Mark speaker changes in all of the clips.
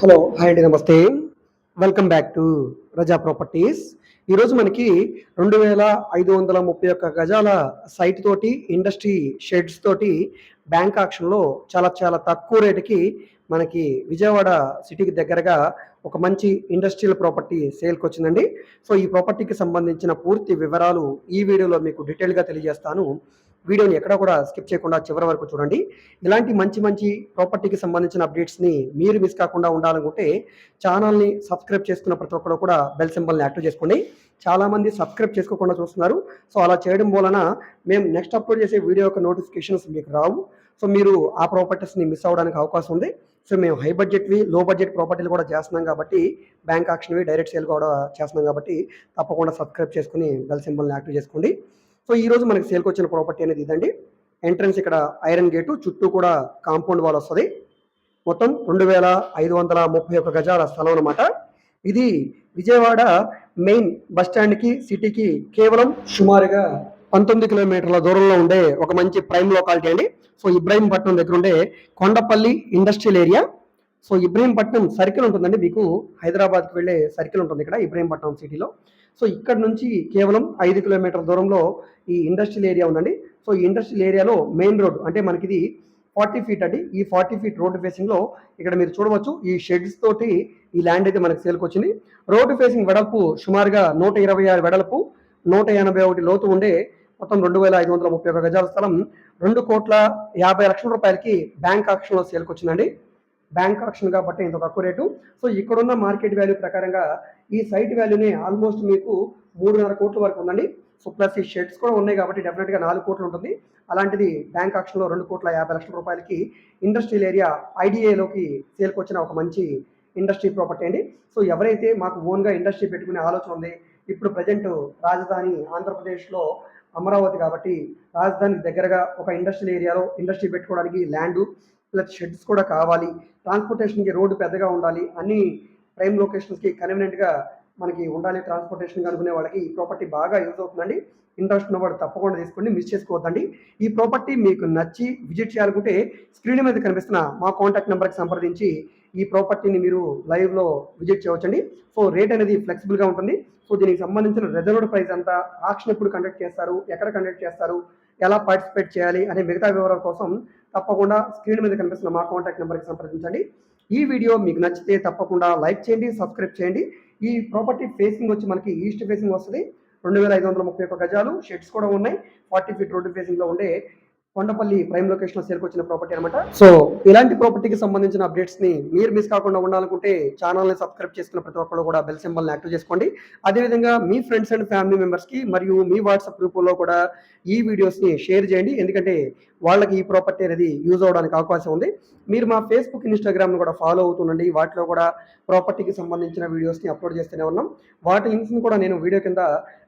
Speaker 1: Hello hi అండి నమస్తే. Welcome back to Raza properties ఈరోజు మనకి రెండు వేల ఐదు వందల ముప్పై ఒక్క గజాల సైట్ తోటి ఇండస్ట్రీ షెడ్స్ తోటి బ్యాంక్ ఆక్షన్లో చాలా చాలా తక్కువ రేటుకి మనకి విజయవాడ సిటీకి దగ్గరగా ఒక మంచి ఇండస్ట్రియల్ ప్రాపర్టీ సేల్కి వచ్చిందండి. సో ఈ ప్రాపర్టీకి సంబంధించిన పూర్తి వివరాలు ఈ వీడియోలో మీకు డీటెయిల్గా తెలియజేస్తాను. వీడియోని ఎక్కడ కూడా స్కిప్ చేయకుండా చివరి వరకు చూడండి. ఇలాంటి మంచి మంచి ప్రాపర్టీకి సంబంధించిన అప్డేట్స్ని మీరు మిస్ కాకుండా ఉండాలనుకుంటే ఛానల్ని సబ్స్క్రైబ్ చేసుకున్న ప్రతి ఒక్కరు కూడా బెల్ సింబల్ని యాక్టివ్ చేసుకోండి. చాలామంది సబ్స్క్రైబ్ చేసుకోకుండా చూస్తున్నారు. సో అలా చేయడం వలన మేము నెక్స్ట్ అప్లోడ్ చేసే వీడియో యొక్క నోటిఫికేషన్స్ మీకు రావు. సో మీరు ఆ ప్రాపర్టీస్ని మిస్ అవ్వడానికి అవకాశం ఉంది. సో మేము హై బడ్జెట్వి లో బడ్జెట్ ప్రాపర్టీలు కూడా చేస్తున్నాం కాబట్టి బ్యాంక్ ఆక్షన్వి డైరెక్ట్ సేల్ కూడా చేస్తున్నాం కాబట్టి తప్పకుండా సబ్స్క్రైబ్ చేసుకుని బెల్ సింబల్ని యాక్టివ్ చేసుకోండి. సో ఈ రోజు మనకి సేల్కి వచ్చిన ప్రాపర్టీ అనేది ఇదండి. ఎంట్రన్స్ ఇక్కడ ఐరన్ గేటు చుట్టూ కూడా కాంపౌండ్ వాల్ వస్తుంది. మొత్తం రెండు వేల ఐదు వందల ముప్పై ఒక్క గజాల స్థలం అనమాట ఇది విజయవాడ మెయిన్ బస్ స్టాండ్కి సిటీకి కేవలం సుమారుగా పంతొమ్మిది కిలోమీటర్ల దూరంలో ఉండే ఒక మంచి ప్రైమ్ లొకాలిటీ అండి. సో ఇబ్రాహీంపట్నం దగ్గర ఉండే Kondapalli industrial area. So Ibrahimpatnam circle ఉంటుందండి. మీకు హైదరాబాద్కి వెళ్ళే సర్కిల్ ఉంటుంది ఇక్కడ ఇబ్రహీంపట్నం సిటీలో. సో ఇక్కడ నుంచి కేవలం ఐదు కిలోమీటర్ల దూరంలో ఈ ఇండస్ట్రియల్ ఏరియా ఉందండి. సో ఈ ఇండస్ట్రియల్ ఏరియాలో మెయిన్ రోడ్ అంటే మనకి ఇది ఫార్టీ ఫీట్ అండి. ఈ ఫార్టీ ఫీట్ రోడ్డు ఫేసింగ్లో ఇక్కడ మీరు చూడవచ్చు ఈ షెడ్స్ తోటి ఈ ల్యాండ్ అయితే మనకు సేల్కొచ్చింది రోడ్డు ఫేసింగ్ వెడల్పు సుమారుగా నూట ఇరవై ఆరు వెడల్పు నూట ఎనభై ఒకటి లోతు ఉండే మొత్తం రెండు వేల ఐదు వందల ముప్పై ఒక గజాల స్థలం రెండు కోట్ల యాభై లక్షల రూపాయలకి బ్యాంక్ ఆక్షన్లో సేల్కొచ్చిందండి బ్యాంక్ ఆక్షన్ కాబట్టి ఇంత తక్కువ రేటు. సో ఇక్కడున్న మార్కెట్ వాల్యూ ప్రకారంగా ఈ సైట్ వాల్యూనే ఆల్మోస్ట్ మీకు మూడున్నర కోట్ల వరకు ఉందండి. సో ప్లస్ ఈ షెడ్స్ కూడా ఉన్నాయి కాబట్టి డెఫినెట్గా నాలుగు కోట్లు ఉంటుంది. అలాంటిది బ్యాంక్ ఆక్షన్లో రెండు కోట్ల యాభై లక్షల రూపాయలకి ఇండస్ట్రియల్ ఏరియా ఐడిఏలోకి సేల్కి వచ్చిన ఒక మంచి ఇండస్ట్రీ ప్రాపర్టీ అండి. సో ఎవరైతే మాకు ఓన్గా ఇండస్ట్రీ పెట్టుకునే ఆలోచన ఉంది ఇప్పుడు ప్రజెంట్ రాజధాని ఆంధ్రప్రదేశ్లో అమరావతి కాబట్టి రాజధానికి దగ్గరగా ఒక ఇండస్ట్రియల్ ఏరియాలో ఇండస్ట్రీ పెట్టుకోవడానికి ల్యాండ్ ప్లస్ షెడ్స్ కూడా కావాలి. ట్రాన్స్పోర్టేషన్కి రోడ్డు పెద్దగా ఉండాలి. అన్ని ప్రైమ్ లొకేషన్స్కి కన్వీనియంట్గా మనకి ఉండాలి. ట్రాన్స్పోర్టేషన్ అనుకునే వాళ్ళకి ఈ ప్రాపర్టీ బాగా యూజ్ అవుతుందండి. ఇంట్రెస్ట్ ఉన్నవాడు తప్పకుండా తీసుకోండి మిస్ చేసుకోవద్దండి. ఈ ప్రాపర్టీ మీకు నచ్చి విజిట్ చేయాలనుకుంటే స్క్రీన్ మీద కనిపిస్తున్న మా కాంటాక్ట్ నెంబర్కి సంప్రదించి ఈ ప్రాపర్టీని మీరు లైవ్లో విజిట్ చేయవచ్చండి. సో రేట్ అనేది ఫ్లెక్సిబుల్గా ఉంటుంది. సో దీనికి సంబంధించిన రిజర్వ్డ్ ప్రైస్ అంతా ఆక్షన్ ఎప్పుడు కండక్ట్ చేస్తారు ఎక్కడ కండక్ట్ చేస్తారు ఎలా పార్టిసిపేట్ చేయాలి అనే మిగతా వివరాల కోసం తప్పకుండా స్క్రీన్ మీద కనిపిస్తున్న మా కాంటాక్ట్ నెంబర్కి సంప్రదించండి. ఈ వీడియో మీకు నచ్చితే తప్పకుండా లైక్ చేయండి సబ్స్క్రైబ్ చేయండి. ఈ ప్రాపర్టీ ఫేసింగ్ వచ్చి మనకి ఈస్ట్ ఫేసింగ్ వస్తుంది. రెండు వేల ఐదు వందల ముప్పై ఒక్క గజాలు షెడ్స్ కూడా ఉన్నాయి. ఫార్టీ ఫీట్ రోడ్డు ఫేసింగ్లో ఉండే కొండపల్లి ప్రైమ్ లొకేషన్లో చేరుకొచ్చిన ప్రాపర్టీ అనమాట. సో ఇలాంటి ప్రాపర్టీకి సంబంధించిన అప్డేట్స్ని మీరు మిస్ కాకుండా ఉండాలనుకుంటే ఛానల్ని సబ్స్క్రైబ్ చేసుకున్న ప్రతి ఒక్కరు కూడా బెల్ సింబల్ని యాక్టివ్ చేసుకోండి. అదేవిధంగా మీ ఫ్రెండ్స్ అండ్ ఫ్యామిలీ మెంబర్స్కి మరియు మీ వాట్సాప్ గ్రూప్లో కూడా ఈ వీడియోస్ని షేర్ చేయండి. ఎందుకంటే వాళ్ళకి ఈ ప్రాపర్టీ అనేది యూజ్ అవడానికి అవకాశం ఉంది. మీరు మా ఫేస్బుక్ ఇన్స్టాగ్రామ్ కూడా ఫాలో అవుతుండండి వాటిలో కూడా ప్రాపర్టీకి సంబంధించిన వీడియోస్ని అప్లోడ్ చేస్తూనే ఉన్నాం. వాటి లింక్స్ని కూడా నేను వీడియో కింద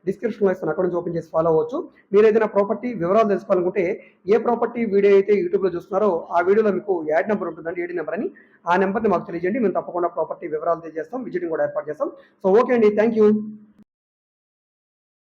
Speaker 1: డిస్క్రిప్షన్లో ఇస్తాను. అక్కడ నుంచి ఓపెన్ చేసి ఫాలో అవ్వచ్చు. మీరు ఏదైనా ప్రాపర్టీ వివరాలు తెలుసుకోవాలనుకుంటే ఏ ప్రాపర్టీ వీడియో అయితే యూట్యూబ్లో చూస్తున్నారో ఆ వీడియోలో మీకు యాడ్ నెంబర్ ఉంటుందండి ఏడి నెంబర్ అని. ఆ నెంబర్ని మాకు తెలియజేయండి మేము తప్పకుండా ప్రాపర్టీ వివరాలు తెలియజేస్తాం విజిటింగ్ కూడా ఏర్పాటు చేస్తాం. సో ఓకే అండి థ్యాంక్ యూ.